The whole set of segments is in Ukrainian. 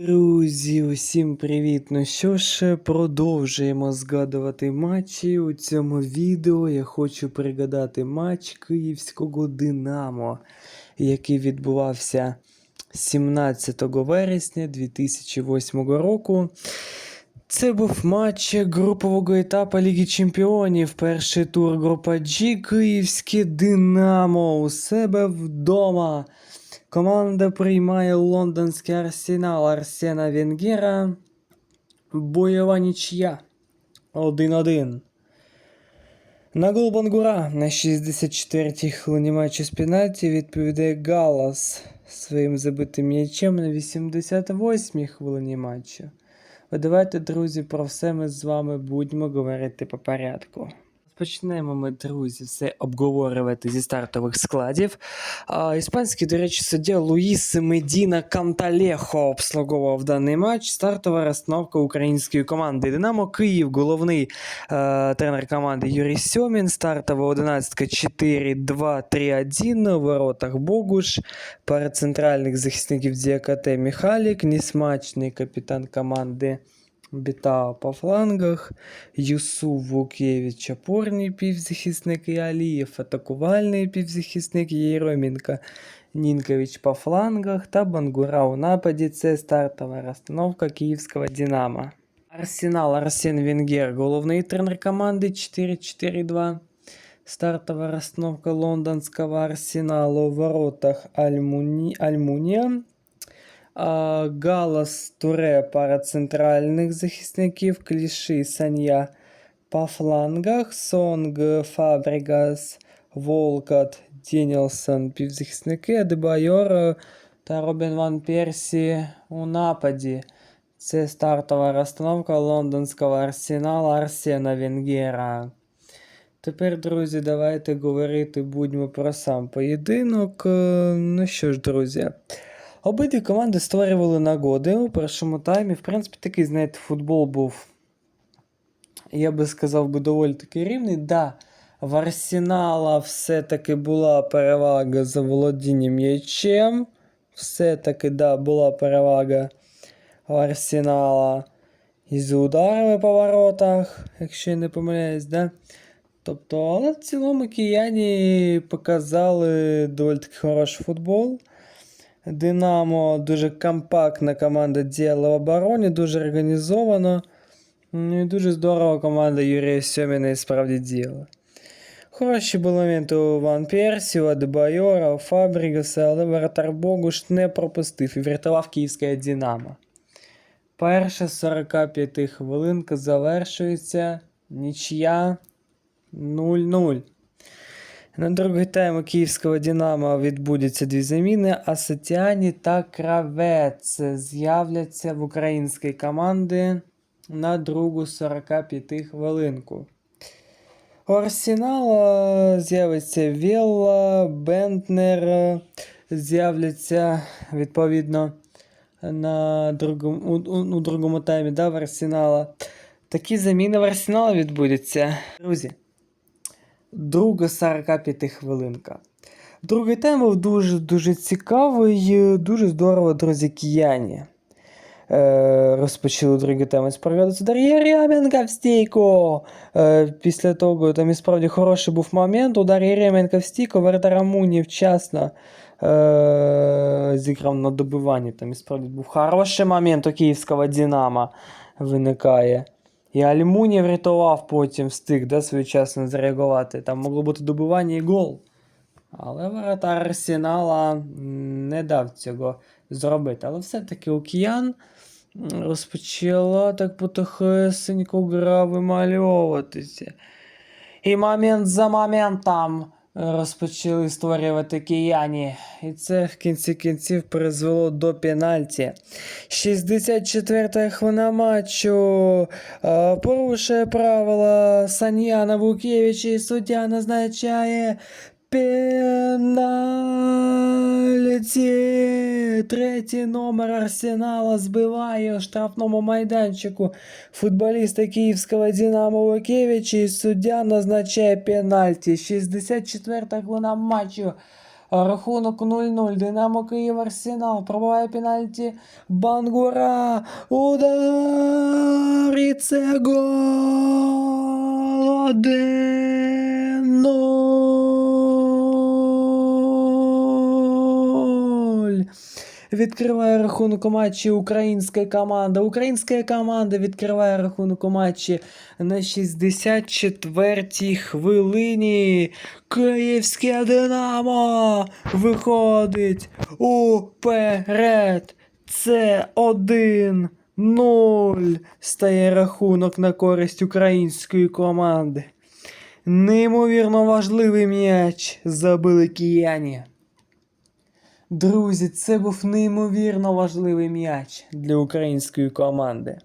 Друзі, усім привіт! Ну що ж, продовжуємо згадувати матчі. У цьому відео я хочу пригадати матч Київського Динамо, який відбувався 17 вересня 2008 року. Це був матч групового етапу Ліги Чемпіонів. Перший тур група G Київське Динамо у себе вдома. Команда приймає лондонський арсенал Арсена Венгера. Бойова нічия 1-1. На гол Бангура на 64-й хвилині матчу з пенальті відповідає Галас своїм забитим м'ячем на 88-й хвилині матчу. Ви давайте, друзі, про все ми з вами будемо говорити по порядку. Почнемо ми, друзі, все обговорювати зі стартових складів. А, іспанський, до речі, суддя Луїс Медіна Канталехо обслуговував даний матч. Стартова розстановка української команди Динамо Київ, головний е, тренер команди Юрій Сьомін. Стартова 11 4-2-3-1. У воротах Богуш. Пара центральних захисників Діакате Міхалік, несмачний капітан команди. Бітао по флангах, Юсуф Вукєвич опорний півзахисник і Алієв атакувальний півзахисник Єромінка Нінкович по флангах та Бангура у нападі. Це стартова розстановка київського Динамо. Арсенал Арсен Венгер, головний тренер команди 4-4-2. Стартова розстановка лондонського Арсеналу у воротах Альмуні... Альмунія. А, Галас Туре пара центральних захисників, Кліші Саня по флангах, Сонг, Фабрігас, Волкат, Дінілсон півзахисники, Адебайор та Робін Ван Персі у нападі. Це стартова розстановка лондонського арсенала Арсена Венгера. Тепер, друзі, давайте говорити будьмо про сам поєдинок. Е, Ну що ж, друзі. Обидві команди створювали нагоди у першому таймі. В принципі, такий, знаєте, футбол був, я би сказав, би доволі таки рівний. Да, в Арсенала все-таки була перевага за володінням м'ячем. Все-таки, да, була перевага у Арсенала і за ударами по воротах, якщо я не помиляюсь, да? Тобто, але в цілому кияні показали доволі таки хороший футбол. Динамо дуже компактна команда діяла в обороні, дуже організовано. Ну і дуже здорово команда Юрія Сьоміна і справді діяла. Хороші були моменти у Ван Персі, у Адебайора, у Фабрігаса, але воротар Богуш не пропустив і врятував київське Динамо. Перша 45 хвилинка завершується. Нічия 0-0. На другий тайм у київського Динамо відбудуться дві заміни, а Сатіані та Кравець з'являться в українській команди на другу 45 хвилинку. У Арсенала з'явиться Вілла, Бентнер, з'являться відповідно на другому, у, у, у другому таймі да, в Арсенала. Такі заміни в Арсенала відбудуться. Друзі. Друга 45 хвилинка. Другий тайм був дуже-дуже цікавий, дуже здорово, друзі, кияні. Е, розпочали другий тайм з перегляду Дар'я Ряменка в стійку. Е, після того там і справді хороший був момент. Удар Єременка в стійку, Вердар Амуні вчасно е, зіграв на добиванні. Там і справді був хороший момент у київського Динамо виникає. І Альмуні врятував потім встиг да, своєчасно зреагувати. Там могло бути добивання і гол. Але воротар Арсенала не дав цього зробити. Але все-таки Океан розпочала так потихесенько гра вимальовуватися. І момент за моментом розпочали створювати кияні. І це в кінці кінців призвело до пенальті. 64-та хвилина матчу. Е, Порушує правила Саньяна Вукєвич і суддя назначає пенальті. Третій номер Арсенала збиває у штрафному майданчику футболіста київського Динамо Вукєвича і суддя назначає пенальті. 64 хвилина матчу. Рахунок 0-0. Динамо Київ Арсенал. Пробиває пенальті. Бангура. Удар. І це гол. 1-0. Відкриває рахунок у матчі українська команда. Українська команда відкриває рахунок у матчі на 64-й хвилині. Київське Динамо виходить уперед. Це 1-0. Стає рахунок на користь української команди. Неймовірно важливий м'яч забили кияні. Друзі, це був неймовірно важливий м'яч для української команди.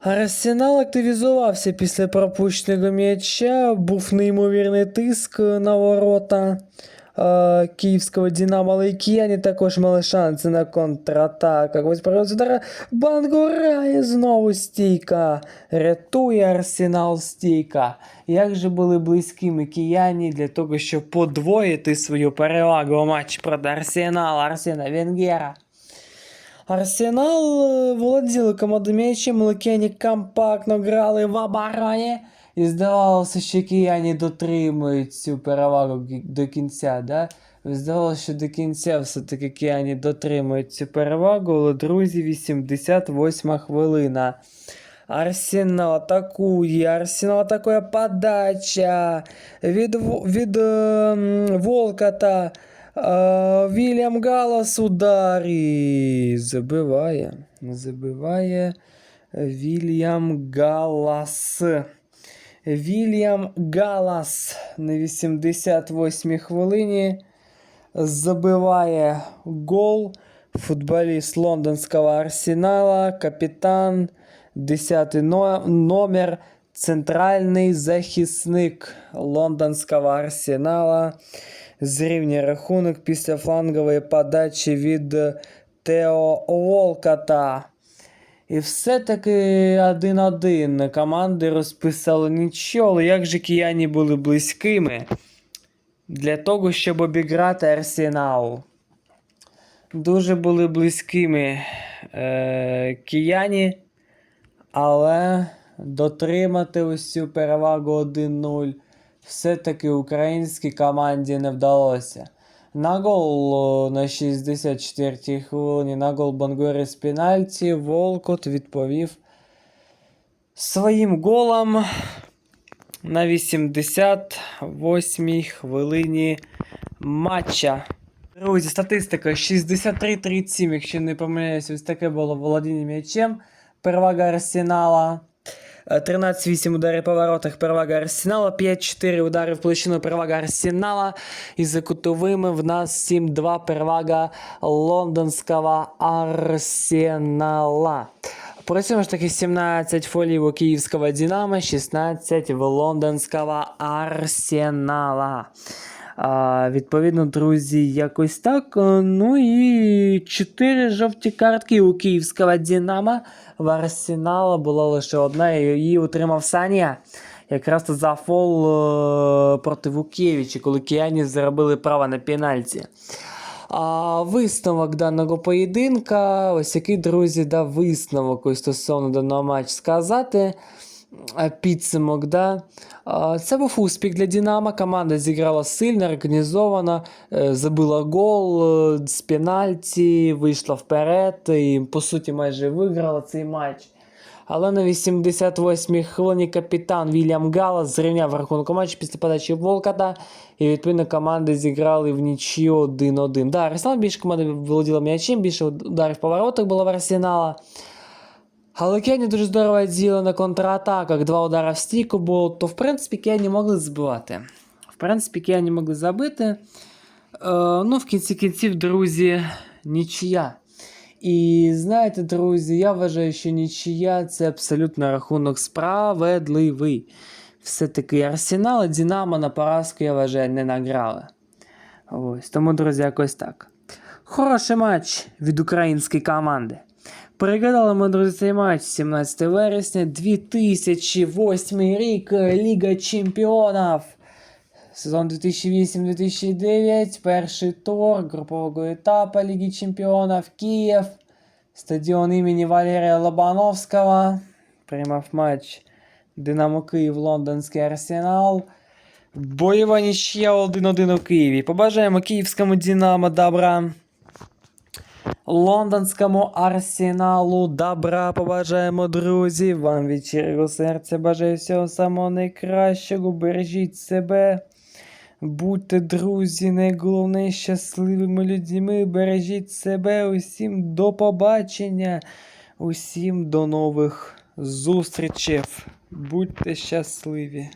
Арсенал активізувався після пропущеного м'яча, був неймовірний тиск на ворота е, київського Дінамо, але і кияні також мали шанси на контратаках. Ось проводить удара Бангурає знову стійка. Рятує Арсенал стійка. Як же були близькими кияні для того, щоб подвоїти свою перевагу у матчі проти Арсенала, Арсена Венгера. Арсенал е, володіли командою м'ячем, але компактно грали в обороні. І здавалося, що кияні дотримують цю перевагу до кінця. Да? Здавалося, що до кінця все-таки кияні дотримують цю перевагу, але друзі, 88 хвилина. Арсенал атакує, Арсенал атакує подача від, Во- від е, м, Волкота. Е, Вільям Галас ударі. Забиває. Забиває Вільям Галас. Вільям Галас на 88 хвилині забиває гол футболіст лондонського Арсенала, капітан, 10 но- номер, центральний захисник лондонського Арсенала. Зрівнює рахунок після флангової подачі від Тео Волкота. І все-таки 1-1. Команди розписали нічого, але як же кияні були близькими для того, щоб обіграти Арсенал. Дуже були близькими е, кияні, але дотримати ось цю перевагу 1-0 все-таки українській команді не вдалося. На гол на 64-й хвилині, на гол Бангори з пенальті, Волкот відповів своїм голом на 88-й хвилині матча. Друзі, статистика 63-37, якщо не помиляюсь, ось таке було володіння м'ячем. Перевага Арсенала. Е, 13-8 ударів по воротах, перевага Арсенала, 5-4 удари в площину, перевага Арсенала. І за кутовими в нас 7-2 перевага лондонського Арсенала. При цьому ж таки 17 фолів у київського Динамо, 16 в лондонського Арсенала. А, відповідно, друзі, якось так. Е, Ну і 4 жовті картки у київського Динамо. В Арсенала була лише одна, і її отримав Саня. Якраз за фол е, проти Вукєвича, коли кияні заробили право на пенальті. А висновок даного поєдинка, ось який, друзі, дав висновок ось стосовно даного матчу сказати. Е, Підсумок, да. Це був успіх для Динамо. Команда зіграла сильно, організовано, е, забила гол з пенальті, вийшла вперед і, по суті, майже виграла цей матч. Але на 88-й хвилині капітан Вільям Галас зрівняв рахунок матчу після подачі Волкота. І відповідно команди зіграли в нічию 1-1. Да, Арсенал більше команда володіла м'ячем, більше ударів по воротах було в Арсенала. Але Кені дуже здорово діяли на контратаках. Два удари в стійку було, то в принципі Кені могли збивати. В принципі, Кені могли забити. Е, ну, в кінці кінців, друзі, нічия. І знаєте, друзі, я вважаю, що нічия це абсолютно рахунок справедливий. Все-таки Арсенал і Динамо на поразку, я вважаю, не награли. Ось, тому, друзі, якось так. Хороший матч від української команди. Переглядали ми, друзі, цей матч 17 вересня 2008 рік Ліга Чемпіонів. Сезон 2008-2009, перший тур групового етапу Ліги Чемпіонів Київ. Стадіон імені Валерія Лобановського. Приймав матч Динамо Київ, Лондонський Арсенал. Бойова нічия 1-1 у Києві. Побажаємо київському Динамо добра. Лондонському арсеналу добра побажаємо, друзі. Вам від щирого серця бажаю всього самого найкращого. Бережіть себе. Будьте, друзі, найголовніше щасливими людьми. Бережіть себе. Усім до побачення. Усім до нових зустрічей. Будьте щасливі.